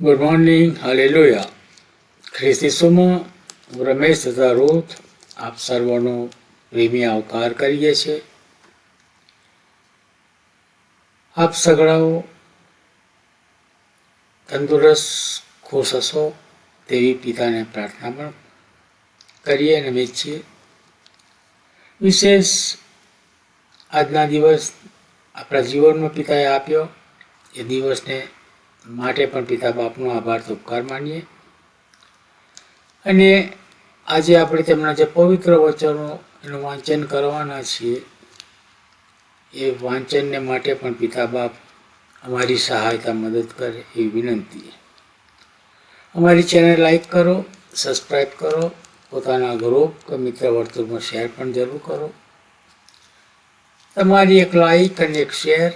Good morning hallelujah ખ્રિસ્તીસુમાં હું રમેશ તથા Ruth આપ સર્વનો પ્રેમી આવકાર કરીએ છીએ. આપ સગડાઓ તંદુરસ્ત, ખુશ હશો તેવી પિતાને પ્રાર્થના પણ કરીએ અને વેચીએ. વિશેષ આજના દિવસ આપણા જીવનમાં પિતાએ આપ્યો. એ દિવસને માટે પણ પિતા બાપનો આભાર તો ઉપકાર માનીએ. અને આજે આપણે તેમના જે પવિત્ર વચનો એનું વાંચન કરવાના છીએ, એ વાંચનને માટે પણ પિતા બાપ અમારી સહાયતા મદદ કરે એવી વિનંતી અમારી ચેનલ લાઈક કરો સબસ્ક્રાઈબ કરો, પોતાના ગ્રુપ કે મિત્ર વર્તુળમાં શેર પણ જરૂર કરો. તમારી એક લાઈક અને એક શેર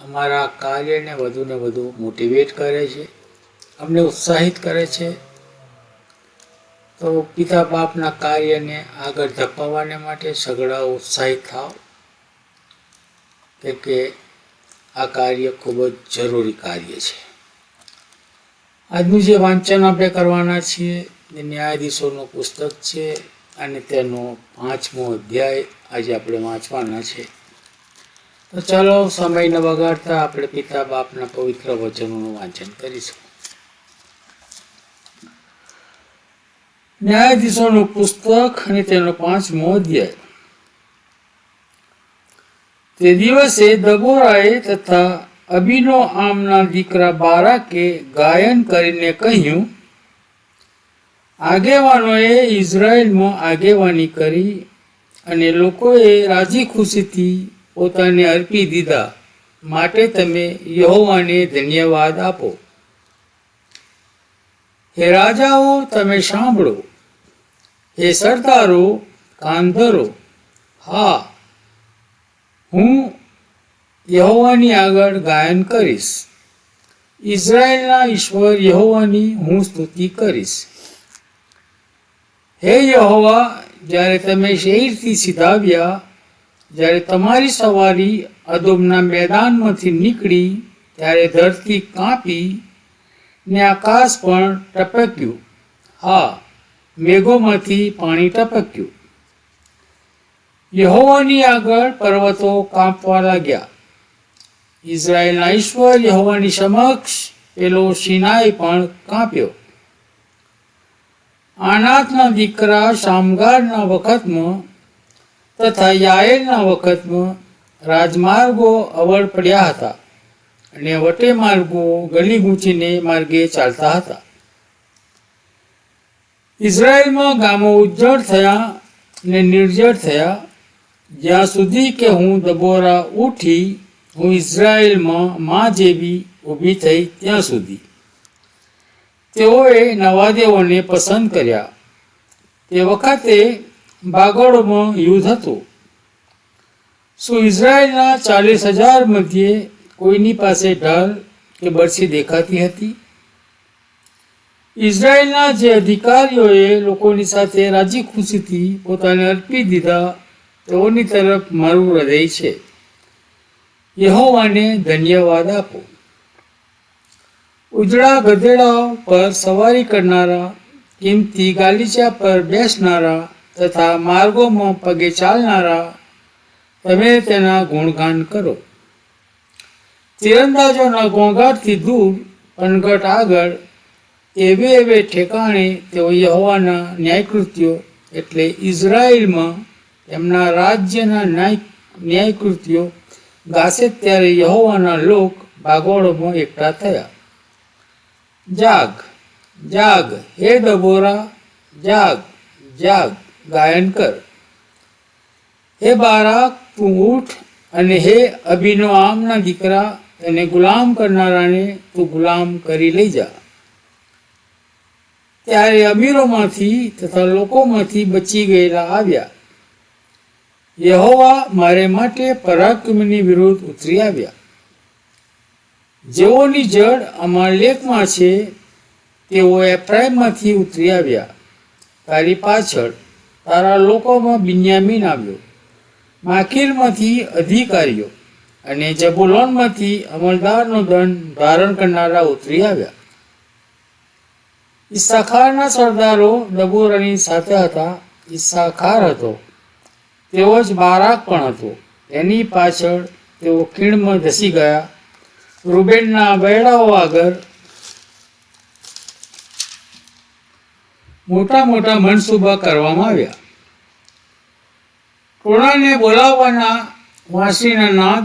અમારા કાર્યને વધુ ને વધુ મોટિવેટ કરે છે, અમને ઉત્સાહિત કરે છે. તો પિતા બાપના કાર્યને આગળ ધપાવવાને માટે સગડાઓ ઉત્સાહિત થાવ કેમ કે આ કાર્ય ખૂબ જ જરૂરી કાર્ય છે. આજનું જે વાંચન આપણે કરવાના છીએ એ ન્યાયાધીશોનું પુસ્તક છે અને તેનો પાંચમો અધ્યાય આજે આપણે વાંચવાના છે. તો ચાલો સમય ન બગાડતા આપણે પિતા બાપના પવિત્ર વચનોનું વાંચન કરીશું. ન્યાયાધીશોનું પુસ્તક અને તેનો પાંચમો અધ્યાય. તે દિવસે દબોરાએ તથા અભિનો આમના દીકરા બારાકે ગાયન કરીને કહ્યું, આગેવાનોએ ઇઝરાયલમાં આગેવાની કરી અને લોકોએ રાજી ખુશીથી પોતાને અર્પી દીધા. માટે તમે યહોવાને ધન્યવાદ આપો. હે રાજાઓ, તમે સાંભળો. હે સરદારો, કાન હા, હું યહોવાની આગળ ગાયન કરીશ. ઇઝરાયલના ઈશ્વર યહોવાની હું સ્તુતિ કરીશ. હે યહોવા, જ્યારે તમે શહેરથી સીધાવ્યા જ્યારે તમારી સવારી અદોમના મેદાનમાંથી નીકળી, ત્યારે ધરતી કાપી ને આકાશ પણ ટપક્યું. હા, મેઘોમાંથી પાણી ટપક્યું. યહોવાની આગળ પર્વતો કાંપવા લાગ્યા. ઇઝરાયલના ઈશ્વર યહોવાની સમક્ષ પેલો સિનાઈ પણ કાંપ્યો. આનાથના દીકરા શામગારના વખતમાં તથા યાએલના વખતમાં રાજમાર્ગો અવળ પડ્યા હતા અને વટે માર્ગો ગલી ગૂંચીને માર્ગે ચાલતા હતા. ઇઝરાયલમાં ગામો ઉજ્જળ થયા ને નિર્જળ થયા. જ્યાં સુધી કે હું દબોરા ઉઠી, હું ઇઝરાયલમાં માં જેવી ઊભી થઈ ત્યાં સુધી. તેઓએ નવા પસંદ કર્યા. તે વખતે બાગોળમાં યુદ્ધ હતું. શું ઇઝરાયલના ચાલીસ હજાર મધ્યે કોઈની પાસે ઢાલ કે બરછી દેખાતી હતી? ઇઝરાયલના જે અધિકારીઓએ લોકોની સાથે રાજી ખુશીથી પોતાને અર્પી દીધા, તેઓની તરફ મારું હૃદય છે. યહોવાને ધન્યવાદ આપો. ઉજળા ગધેડાઓ પર સવારી કરનારા, કિંમતી ગાલીચા પર બેસનારા તથા માર્ગોમાં પગે ચાલનારા તમે તેના ગુણગાન કરો. તીરંદાજોના ઘોંઘાટથી દૂર અનગટ આગળ એવે એવે ઠેકાણે તેઓ યહોવાના ન્યાયકૃત્યો એટલે ઇઝરાયલમાં એમના રાજ્યના ન્યાય, ન્યાયકૃત્યો ગાશે ત્યારે યહોવાના લોક ભાગોળોમાં એકઠા થયા. જાગ જાગ, હે ડબોરા જાગ જાગ ગાયન કર. હે બારાક તું ઉઠ અને હે અભિનો આમના દીકરા, એને ગુલામ કરનારાને તું ગુલામ કરી લઈ જા. ત્યારે અમીરોમાંથી તથા લોકોમાંથી બચી ગયેલા આવ્યા. યહોવા મારે માટે પરાક્રમની વિરુદ્ધ ઉતરી આવ્યા. જેઓની જડ અમારા લેખમાં છે તેઓ એપ્રાઇમમાંથી ઉતરી આવ્યા. તારી પાછળ તારા લોકોમાં બિન્યામીન આવ્યો. માકીરમાંથી અધિકારીઓ અને જબુલોનમાંથી અમલદારનો દંડ ધારણ કરનારા ઉતરી આવ્યા. ઈસાખારના સરદારો દબોરાની સાથે હતા. ઈસાખાર હતો. તેવો જ બારાક પણ હતો. એની પાછળ તેઓ ખીણમાં ધસી ગયા. રૂબેનના બેડાઓ આગળ મોટા મોટા મનસૂબા કરવામાં આવ્યા. ટોળાને બોલાવવાના વાંસીના નાદ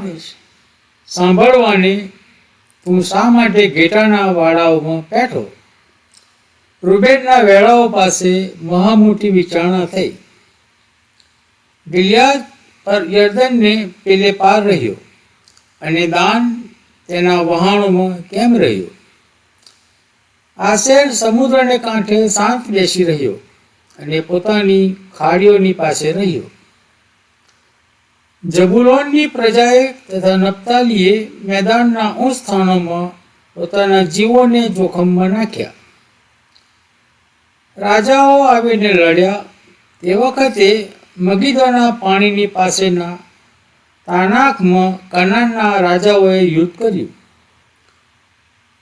સાંભળવાને તું શા માટે ઘેટાના વાડાઓમાં બેઠો? રૂબેનના વેળાઓ પાસે મહા મોટી વિચારણા થઈ. ગિલિયાદ પર યર્દનને પેલે પાર રહ્યો અને દાન તેના વહાણોમાં કેમ રહ્યો? આશેર સમુદ્રને કાંઠે શાંત બેસી રહ્યો અને પોતાની ખાડીઓની પાસે રહ્યો. જબુલોનની પ્રજાએ તથા નપ્તાલીએ મેદાનના ઉચ્ચ સ્થાનોમાં પોતાના જીવોને જોખમમાં નાખ્યા. રાજાઓ આવીને લડ્યા. તે વખતે મગીદોના પાણીની પાસેના તાનાકમાં કનાનના રાજાઓએ યુદ્ધ કર્યું.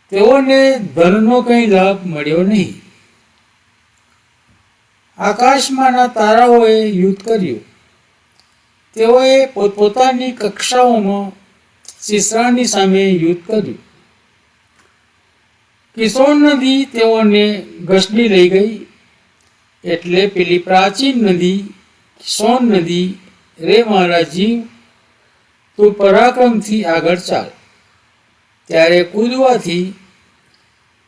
તેઓને ધનનો કંઈ લાભ મળ્યો નહીં. આકાશમાંના તારાઓએ યુદ્ધ કર્યું. તેઓએ પોતપોતાની કક્ષાઓમાં સિસરાની સામે યુદ્ધ કર્યું. કિશોર નદી તેઓને ગસડી લઈ ગઈ. એટલે પેલી પ્રાચીન નદી, કિશોર નદી, રે મારા જીવ, તું પરાક્રમથી આગળ ચાલ. ત્યારે કૂદવાથી,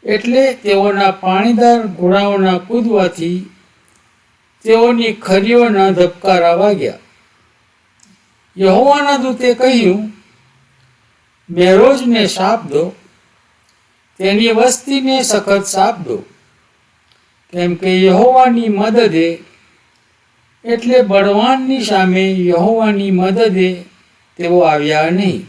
એટલે તેઓના પાણીદાર ઘોડાઓના કૂદવાથી તેઓની ખરીઓના ધબકારા વાગ્યા. યહોવાના દૂતે કહ્યું મેરોજને શાપ દો, તેની વસ્તીને સખત શાપ દો. કેમ કે યહોવાની મદદે, એટલે બળવાનની સામે યહોવાની મદદે તેઓ આવ્યા નહીં.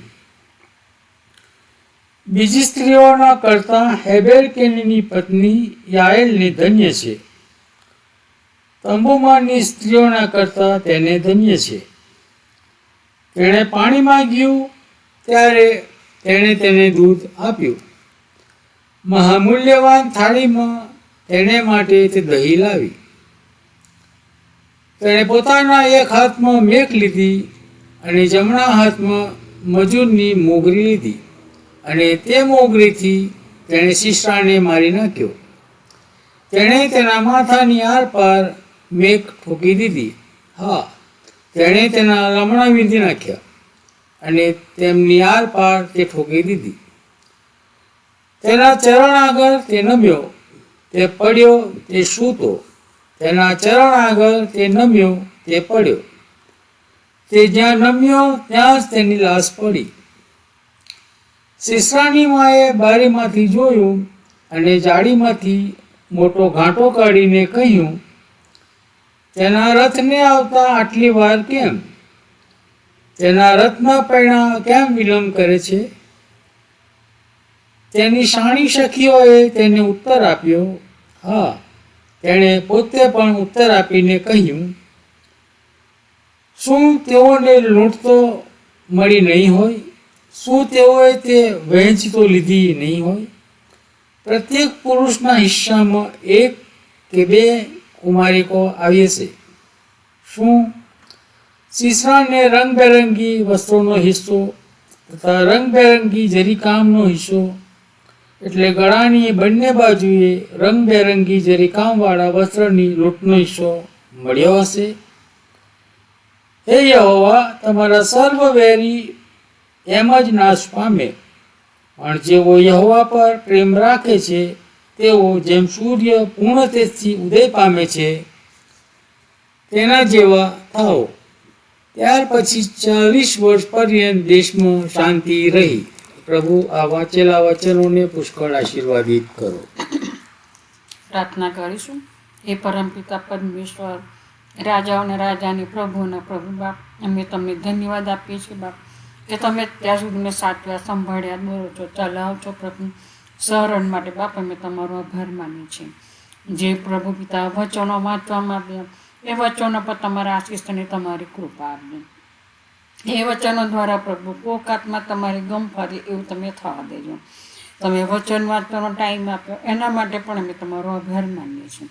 બીજી સ્ત્રીઓના કરતાં હેબેર કેનીની પત્ની યાએલને ધન્ય છે. તંબુમાની સ્ત્રીઓના કરતાં તેને ધન્ય છે. તેણે પાણી માંગ્યું, ત્યારે તેણે તેને દૂધ આપ્યું. મહામૂલ્યવાન થાળીમાં તેણે માટે તે દહીં લાવી. તેણે પોતાના એક હાથમાં મેક લીધી અને જમણા હાથમાં મજૂરની મોગરી લીધી. અને તે મોગરીથી તેણે શિષ્ટાને મારી નાખ્યો. તેણે તેના માથાની આરપાર મેક ઠોકી દીધી. હા, તેણે તેના લમણા વીંધી નાખ્યા અને તેમની આરપાર તે ઠોકી દીધી. તેના ચરણ આગળ તે નમ્યો, તે પડ્યો, તે સૂતો. તેના ચરણ આગળ તે નમ્યો, તે પડ્યો. તે જ્યાં નમ્યો, ત્યાં જ તેની લાશ પડી. સિસરાની માએ બારીમાંથી જોયું અને જાળીમાંથી મોટો ઘાંટો કાઢીને કહ્યું, તેના રથને આવતા આટલી વાર કેમ? તેના રથના પૈણા કેમ વિલંબ કરે છે? તેની શાણી સખીઓએ તેને ઉત્તર આપ્યો, હા. તેણે પોતે પણ ઉત્તર આપીને કહ્યું, શું તેઓને લૂંટતો મળી નહીં હોય? શું તેઓએ તે વહેંચતો લીધી નહીં હોય? પ્રત્યેક પુરુષના હિસ્સામાં એક કે બે કુમારિકો આવી છે. શું? સિસરાને રંગબેરંગી વસ્ત્રોનો હિસ્સો તથા રંગબેરંગી જરીકામનો હિસ્સો, એટલે ગળાની બંને બાજુએ રંગબેરંગી જરીકામવાળા વસ્ત્રની લૂંટનો હિસ્સો મળ્યો હશે? હે યહોવા, તમારા સર્વ વેરી એમ જ નાશ પામે. પણ જેઓ યહોવા પર પ્રેમ રાખે છે, તેઓ જેમ સૂર્ય પૂર્ણ તેજથી ઉદય પામે છે, તેના જેવા થાઓ. ત્યાર પછી ચાલીસ વર્ષ પર્યંત દેશમાં શાંતિ રહી. પ્રભુ આ વાંચેલા વચનોને પુષ્કળ આશીર્વાદિત કરો. પ્રાર્થના કરીશું. હે પરમપિતા પરમેશ્વર રાજાઓને રાજાને, પ્રભુ અને પ્રભુ બાપ, અમે તમને ધન્યવાદ આપીએ છીએ બાપ. કે તમે ત્યાં સુધી મેં સાચવ્યા સંભાળ્યા, બોલો છો ચલાવો છો પ્રભુ. સહરણ માટે, બાપા અમે તમારો આભાર માનીએ છીએ જે પ્રભુ પિતા વચનો વાંચવામાં આવ્યા, એ વચનો પર તમારા આશીષ અને તમારી કૃપા આપજો. એ વચનો દ્વારા પ્રભુ કોકાતમાં તમારી ગમ ફરે એવું તમે થવા દેજો. તમે વચન વાંચવાનો ટાઈમ આપ્યો, એના માટે પણ અમે તમારો આભાર માનીએ છીએ.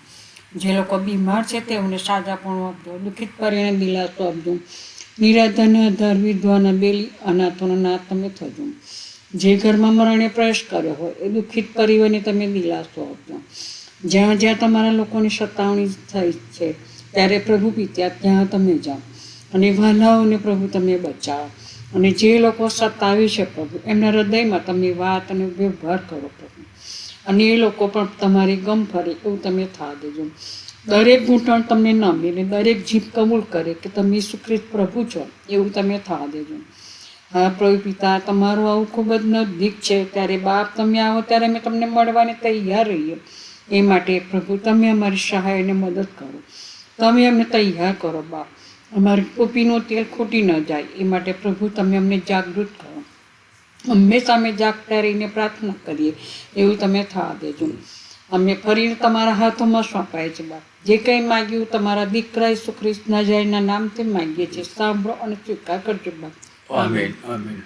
જે લોકો બીમાર છે તેઓને સાજા પણ આપજો, દુઃખિત કરીને દિલાસો આપજો. નિરાધાના આધાર વિધવાના બેલી અનાથોનો નાથ તમે થજો. જે ઘરમાં મરણે પ્રવેશ કર્યો હોય, એ દુઃખિત પરિવારને તમે દિલાસો આપજો. જ્યાં જ્યાં તમારા લોકોની સતાવણી થઈ છે, ત્યારે પ્રભુ પિત્યા ત્યાં તમે જાઓ. અને વાલાઓને પ્રભુ તમે બચાવો. અને જે લોકો સતાવી છે પ્રભુ, એમના હૃદયમાં તમે વાત અને વ્યવહાર કરો પ્રભુ. અને એ લોકો પણ તમારી ગમ ફરે, એવું તમે થા દેજો. દરેક ઘૂંટણ તમને ન અને દરેક જીભ કબૂલ કરે કે તમે ઈસુ પ્રભુ છો, એવું તમે થા દેજો. હા, પ્રભુ પિતા, તમારું આવું ખૂબ જ નજીક છે. ત્યારે બાપ તમે આવો ત્યારે અમે તમને મળવાને તૈયાર રહીએ. એ માટે પ્રભુ, તમે અમારી સહાય અને મદદ કરો. તમે અમને તૈયાર કરો, બાપ. અમારી ટોપીનું તેલ ખૂટી ન જાય. એ માટે પ્રભુ, તમે અમને જાગૃત કરો. હંમેશા અમે જાગતા રહીને પ્રાર્થના કરીએ. એવું તમે થવા દેજો. અમે ફરી તમારા હાથોમાં સોંપાય છે બાપ. જે કંઈ માગ્યું તમારા દીકરા ઈસુ ખ્રિસ્તના જયના નામથી માગીએ છીએ. સાંભળો અને સ્વીકાર કરજો બાપ. Amen amen